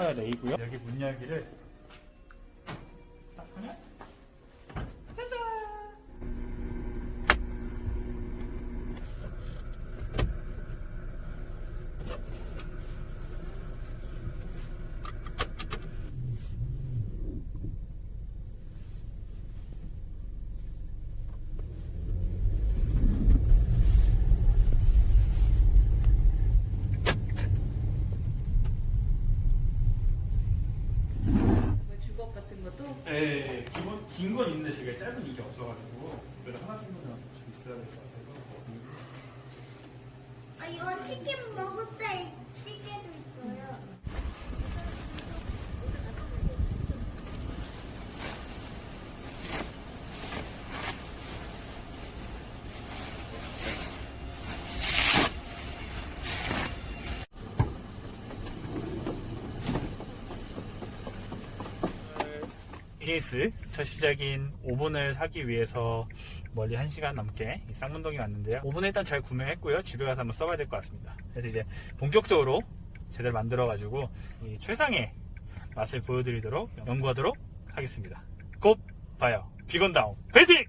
스파이어 레이고요. 여기 문 열기를 딱 하면 주걱 같은 것도? 예, 기본 긴건 있는데 제가 짧은 이게 없어가지고 그래도 하나 정도는 좀 있어야 될 것 같아서. 아, 이거 치킨 먹을 때 AS 첫 시작인 오븐을 사기 위해서 멀리 1시간 넘게 이 쌍문동에 왔는데요. 오븐을 일단 잘 구매했고요. 집에 가서 한번 써봐야 될 것 같습니다. 그래서 이제 본격적으로 제대로 만들어가지고 이 최상의 맛을 보여드리도록 연구하도록 하겠습니다. 곧 봐요. 비건다운 화이팅!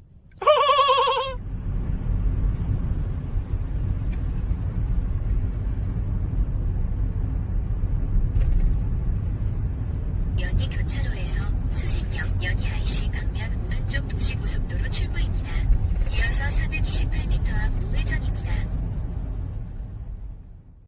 교차로에서 수 경 연희IC 방면 오른쪽 도시고속도로 출구입니다. 이어서 428m 앞